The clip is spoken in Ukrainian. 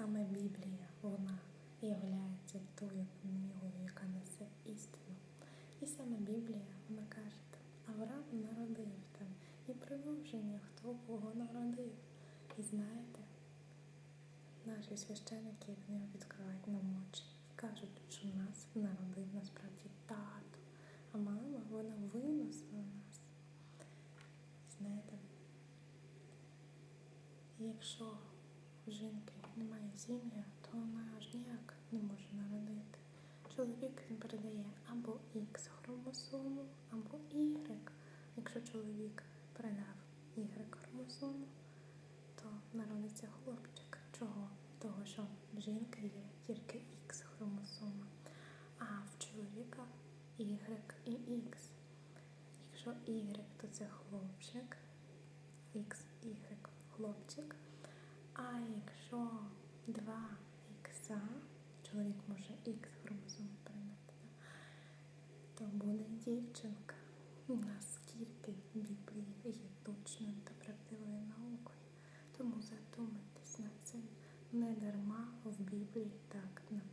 саме Біблія, вона являється тою книгою, яка несе істину. І саме Біблія, вона каже, Авраам народив там і продовження, хто кого народив. І знаєте, наші священики вони відкривають нам очі і кажуть, що нас народив насправді тато, а мама вона виносила нас. Знаєте, якщо у жінки немає сім'я, то вона аж ніяк не може народити. Чоловік він передає або Х хромосому, або Y. Якщо чоловік передав Y хромосому, то народиться хлопчик. Чого? Того, що в жінки є тільки Х хромосома, а в чоловіка Y і X. Якщо Y, то це хлопчик, X, Y хлопчик. А якщо два ікса, чоловік може Х хромозом передати, то буде дівчинка. Наскільки Біблія є точною та правдивою наукою. Тому задумайтесь над цим. Не дарма в Біблії так написано.